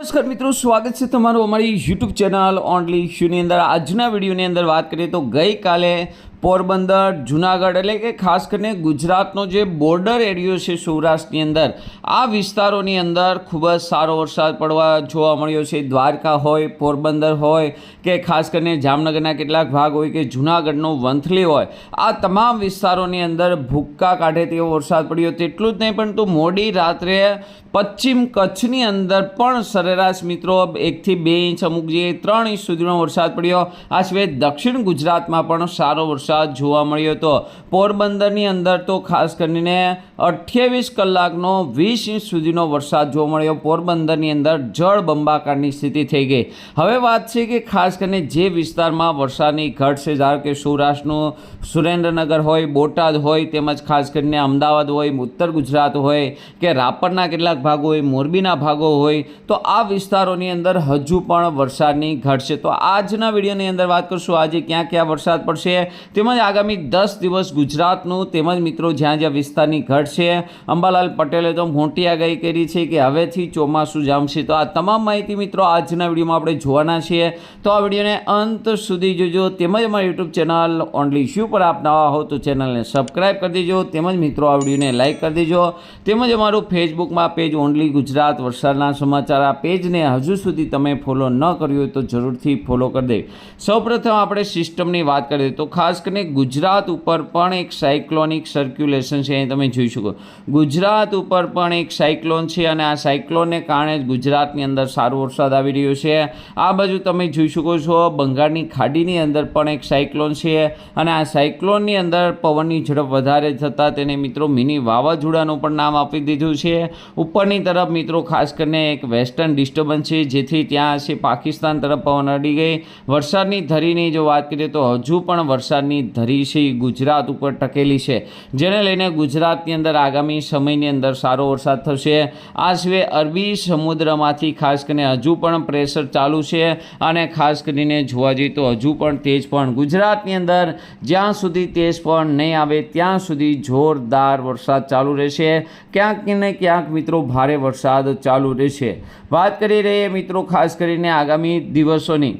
નમસ્કાર મિત્રો, સ્વાગત છે તમારું અમારી યુટ્યુબ ચેનલ ઓનલી ઇશ્યુની અંદર. આજના વિડીયોની અંદર વાત કરીએ તો ગઈકાલે પોરબંદર, જુનાગઢ એટલે કે ખાસ કરીને ગુજરાતનો જે બોર્ડર એરિયો છે સૌરાષ્ટ્રની અંદર, આ વિસ્તારોની અંદર ખૂબ જ સારો વરસાદ પડવા જોવા મળ્યો છે. દ્વારકા હોય, પોરબંદર હોય કે ખાસ કરીને જામનગરના કેટલાક ભાગ હોય કે જુનાગઢનો વંથલી હોય, આ તમામ વિસ્તારોની અંદર ભૂક્કા કાઢે તેવો વરસાદ પડ્યો. તેટલું જ નહીં, પરંતુ મોડી રાત્રે પશ્ચિમ કચ્છની અંદર પણ સરેરાશ મિત્રો એકથી બે ઇંચ અમુક જે ત્રણ ઇંચ સુધીનો વરસાદ પડ્યો. આ સિવાય દક્ષિણ ગુજરાતમાં પણ સારો વરસાદ જોવા મળ્યો હતો. પોરબંદરની અંદર તો ખાસ કરીને અઠ્યાવીસ કલાકનો વીસ ઇંચ સુધીનો વરસાદ જોવા મળ્યો. પોરબંદરની અંદર જળ બંબાકારની સ્થિતિ થઈ ગઈ. હવે વાત છે કે ખાસ કરીને જે વિસ્તારમાં વરસાદની ઘટ છે, ધારો કે સૌરાષ્ટ્રનું સુરેન્દ્રનગર હોય, બોટાદ હોય, તેમજ ખાસ કરીને અમદાવાદ હોય, ઉત્તર ગુજરાત હોય, કે રાપરના કેટલાક ભાગો હોય, મોરબીના ભાગો હોય, તો આ વિસ્તારોની અંદર હજુ પણ વરસાદની ઘટ છે. તો આજના વિડીયોની અંદર વાત કરશું આજે ક્યાં ક્યાં વરસાદ પડશે તેમજ આગામી દસ દિવસ ગુજરાતનું તેમજ મિત્રો જ્યાં જ્યાં વિસ્તારની ઘટ છે અંબાલાલ પટેલે તો મોટી આગાહી કરી છે કે હવેથી ચોમાસું જામશે. તો આ તમામ માહિતી મિત્રો આજના વિડીયોમાં આપણે જોવાના છીએ. તો આ વિડીયોને અંત સુધી જોજો. તેમજ અમારી યુટ્યુબ ચેનલ ઓનલી ઇશ્યુ પર આપ નવા હો તો ચેનલને સબસ્ક્રાઈબ કરી દેજો. તેમજ મિત્રો આ વિડીયોને લાઇક કરી દેજો. તેમજ અમારું ફેસબુકમાં પેજ ઓનલી ગુજરાત વરસાદના સમાચાર આ પેજને હજુ સુધી તમે ફોલો ન કર્યું હોય તો જરૂરથી ફોલો કરી દે. સૌપ્રથમ આપણે સિસ્ટમની વાત કરીએ તો ખાસ કરીને ગુજરાત ઉપર પણ એક સાયક્લોનિક સર્ક્યુલેશન છે, અહીં તમે જોઈ શકો. ગુજરાત ઉપર પણ એક સાયક્લોન છે અને આ સાયક્લોનને કારણે જ ગુજરાતની અંદર સારો વરસાદ આવી રહ્યો છે. આ બાજુ તમે જોઈ શકો છો, બંગાળની ખાડીની અંદર પણ એક સાયક્લોન છે અને આ સાયક્લોનની અંદર પવનની ઝડપ વધારે થતાં તેને મિત્રો મિની વાવાઝોડાનું પણ નામ આપી દીધું છે. ઉપરની તરફ મિત્રો ખાસ કરીને એક વેસ્ટર્ન ડિસ્ટર્બન્સ છે, જેથી ત્યાં છે પાકિસ્તાન તરફ પવન અડી ગઈ. વરસાદની ધરીની જો વાત કરીએ તો હજુ પણ વરસાદની ધરી છે એ ગુજરાત ઉપર ટકેલી છે. જેને લઈને ગુજરાતની અંદર આગામી સમયની અંદર સારો વરસાદ થશે. આ સિવાય અરબી સમુદ્રમાંથી ખાસ કરીને હજુ પણ પ્રેશર ચાલુ છે અને ખાસ કરીને જોવા જઈએ તો હજુ પણ તેજ પણ. ગુજરાતની અંદર જ્યાં સુધી તેજ પણ નહીં આવે, ત્યાં સુધી જોરદાર વરસાદ ચાલુ રહેશે. ક્યાંક ને ક્યાંક મિત્રો ભારે વરસાદ ચાલુ રહેશે. વાત કરી રહીએ મિત્રો ખાસ કરીને આગામી દિવસોની.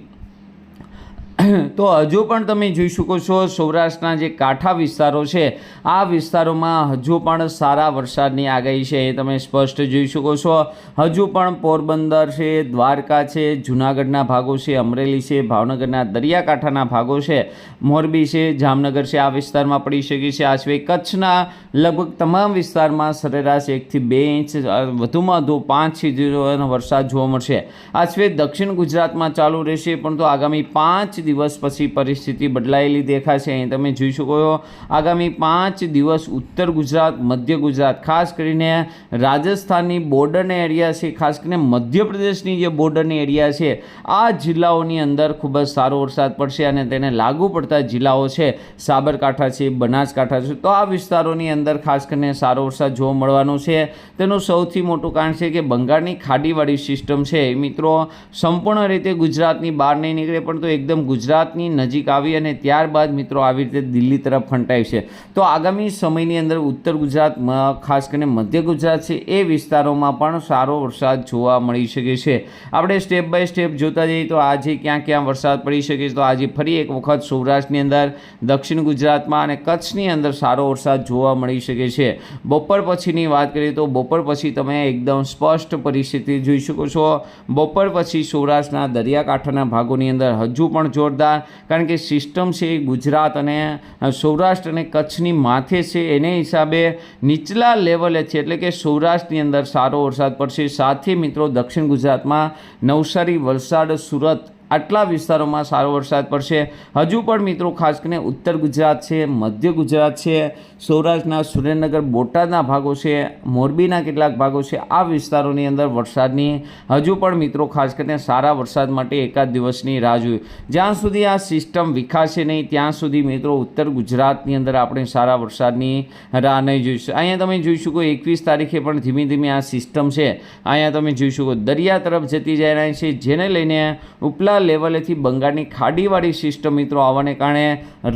તો હજુ પણ તમે જોઈ શકો છો સૌરાષ્ટ્રના જે કાંઠા વિસ્તારો છે, આ વિસ્તારોમાં હજુ પણ સારા વરસાદની આગાહી છે, એ તમે સ્પષ્ટ જોઈ શકો છો. હજુ પણ પોરબંદર છે, દ્વારકા છે, જૂનાગઢના ભાગો છે, અમરેલી છે, ભાવનગરના દરિયાકાંઠાના ભાગો છે, મોરબી છે, જામનગર છે, આ વિસ્તારમાં પડી શકે છે. આ સિવાય કચ્છના લગભગ તમામ વિસ્તારમાં સરેરાશ એકથી બે ઇંચ વધુમાં વધુ પાંચ ઇંચનો વરસાદ જોવા મળશે. આ સિવાય દક્ષિણ ગુજરાતમાં ચાલુ રહેશે, પણ તો આગામી પાંચ દિવસ પછી પરિસ્થિતિ બદલાયેલી દેખાશે. અહીં તમે જોઈ શકો છો, આગામી પાંચ દિવસ ઉત્તર ગુજરાત, મધ્ય ગુજરાત, ખાસ કરીને રાજસ્થાનની બોર્ડરના એરિયા છે, ખાસ કરીને મધ્યપ્રદેશની જે બોર્ડરની એરિયા છે, આ જિલ્લાઓની અંદર ખૂબ જ સારો વરસાદ પડશે અને તેને લાગુ પડતા જિલ્લાઓ છે, સાબરકાંઠા છે, બનાસકાંઠા છે. તો આ વિસ્તારોની અંદર ખાસ કરીને સારો વરસાદ જોવા મળવાનો છે. તેનું સૌથી મોટું કારણ છે કે બંગાળની ખાડીવાળી સિસ્ટમ છે. મિત્રો, સંપૂર્ણ રીતે ગુજરાતની બહાર નહીં નીકળે, પણ તો એકદમ ગુજરાતની નજીક આવી અને ત્યારબાદ મિત્રો આવી રીતે દિલ્હી તરફ ફંટાય છે. તો આગામી સમયની અંદર ઉત્તર ગુજરાત ખાસ કરીને મધ્ય ગુજરાત છે, એ વિસ્તારોમાં પણ સારો વરસાદ જોવા મળી શકે છે. આપણે સ્ટેપ બાય સ્ટેપ જોતા જઈએ તો આજે ક્યાં ક્યાં વરસાદ પડી શકે છે તો આજે ફરી એક વખત સૌરાષ્ટ્રની અંદર, દક્ષિણ ગુજરાતમાં અને કચ્છની અંદર સારો વરસાદ જોવા મળી શકે છે. બપોર પછીની વાત કરીએ તો બપોર પછી તમે એકદમ સ્પષ્ટ પરિસ્થિતિ જોઈ શકો છો. બપોર પછી સૌરાષ્ટ્રના દરિયાકાંઠાના ભાગોની અંદર હજુ પણ જોરદાર કારણ કે સિસ્ટમ છે એ ગુજરાત અને સૌરાષ્ટ્ર અને કચ્છની માથે છે એને હિસાબે નીચલા લેવલે છે. એટલે કે સૌરાષ્ટ્રની અંદર સારો વરસાદ પડશે. સાથે મિત્રો દક્ષિણ ગુજરાતમાં નવસારી, વલસાડ, સુરત આટલા વિસ્તારોમાં સારો વરસાદ પડશે. હજુ પણ મિત્રો ખાસ કરીને ઉત્તર ગુજરાત છે, મધ્ય ગુજરાત છે, સૌરાષ્ટ્રના સુરેન્દ્રનગર, બોટાદના ભાગો છે, મોરબીના કેટલાક ભાગો છે, આ વિસ્તારોની અંદર વરસાદની હજુ પણ મિત્રો ખાસ કરીને સારા વરસાદ માટે એકાદ દિવસની રાહ જોઈએ જ્યાં સુધી આ સિસ્ટમ વિકાસે નહીં, ત્યાં સુધી મિત્રો ઉત્તર ગુજરાતની અંદર આપણે સારા વરસાદની રાહ નહીં જોઈશું. અહીંયા તમે જોઈ શકો એકવીસ તારીખે પણ ધીમે ધીમે આ સિસ્ટમ છે. અહીંયા તમે જોઈ શકો દરિયા તરફ જતી રહી છે, જેને લઈને ઉપલા લેવલેથી બંગાળની ખાડીવાળી સિસ્ટમ મિત્રો આવવાને કારણે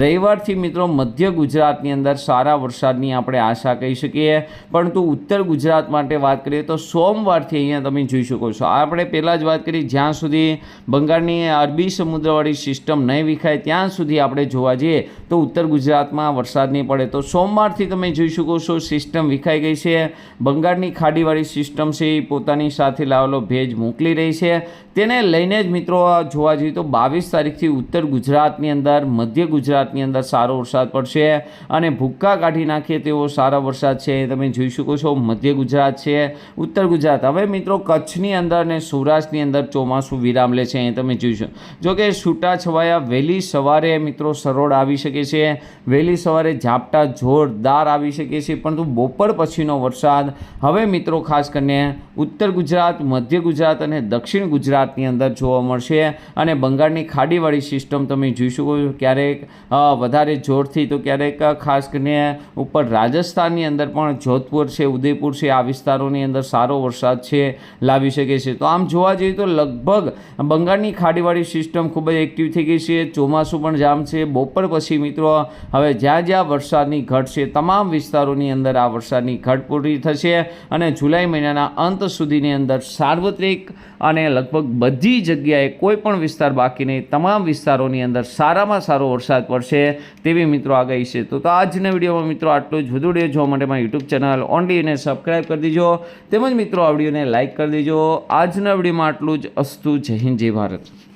રવિવારથી મિત્રો મધ્ય ગુજરાતની અંદર સારા વરસાદની આપણે આશા કહી શકીએ. પરંતુ ઉત્તર ગુજરાત માટે વાત કરીએ તો સોમવારથી અહીંયા તમે જોઈ શકો છો. આપણે પહેલાં જ વાત કરી, જ્યાં સુધી બંગાળની અરબી સમુદ્રવાળી સિસ્ટમ નહીં વિખાય, ત્યાં સુધી આપણે જોવા જઈએ તો ઉત્તર ગુજરાતમાં વરસાદ નહીં પડે. તો સોમવારથી તમે જોઈ શકો છો સિસ્ટમ વિખાઈ ગઈ છે. બંગાળની ખાડીવાળી સિસ્ટમ છે એ પોતાની સાથે લાવેલો ભેજ મોકલી રહી છે. તેને લઈને જ મિત્રો જોવા જઈએ તો બાવીસ તારીખથી ઉત્તર ગુજરાતની અંદર, મધ્ય ગુજરાતની અંદર સારો વરસાદ પડશે અને ભૂક્કા કાઢી નાખીએ તેવો સારો વરસાદ છે. એ તમે જોઈ શકો છો, મધ્ય ગુજરાત છે, ઉત્તર ગુજરાત. હવે મિત્રો કચ્છની અંદર અને સૌરાષ્ટ્રની અંદર ચોમાસું વિરામ લે છે. તમે જોઈશો જો કે છૂટાછવાયા વહેલી સવારે મિત્રો સરોડ આવી શકે છે. વહેલી સવારે ઝાપટા જોરદાર આવી શકે છે, પરંતુ બપોર પછીનો વરસાદ હવે મિત્રો ખાસ કરીને ઉત્તર ગુજરાત, મધ્ય ગુજરાત અને દક્ષિણ ગુજરાતની અંદર જોવા મળશે. અને બંગાળની ખાડીવાળી સિસ્ટમ તમે જોઈ શકો છો. ક્યારેક વધારે જોરથી તો ક્યારેક ખાસ કરીને ઉપર રાજસ્થાનની અંદર પણ જોધપુર છે, ઉદયપુર છે, આ વિસ્તારોની અંદર સારો વરસાદ છે, લાવી શકે છે. તો આમ જોવા જઈએ તો લગભગ બંગાળની ખાડીવાળી સિસ્ટમ ખૂબ જ એક્ટિવ થઈ ગઈ છે. ચોમાસું પણ જામ છે. બપોર પછી મિત્રો, હવે જ્યાં જ્યાં વરસાદની ઘટ છે, તમામ વિસ્તારોની અંદર આ વરસાદની ઘટ પૂરી થશે અને જુલાઈ મહિનાના અંત સુધીની અંદર સાર્વત્રિક અને લગભગ બધી જગ્યાએ કોઈ પણ વિસ્તાર બાકી નહીં. તમામ વિસ્તારોની અંદર સારામાં સારો વરસાદ પડશે તેવી મિત્રો આગાહી છે. તો આજના વિડીયોમાં મિત્રો આટલું જ. વધુ વીડિયો જોવા માટે મારી યુટ્યુબ ચેનલ ઓનલી એને સબસ્ક્રાઈબ કરી દેજો. તેમજ મિત્રો આ વિડીયોને લાઇક કરી દેજો. આજના વિડીયોમાં આટલું જ. અસ્તુ જય હિન્દ, જય ભારત.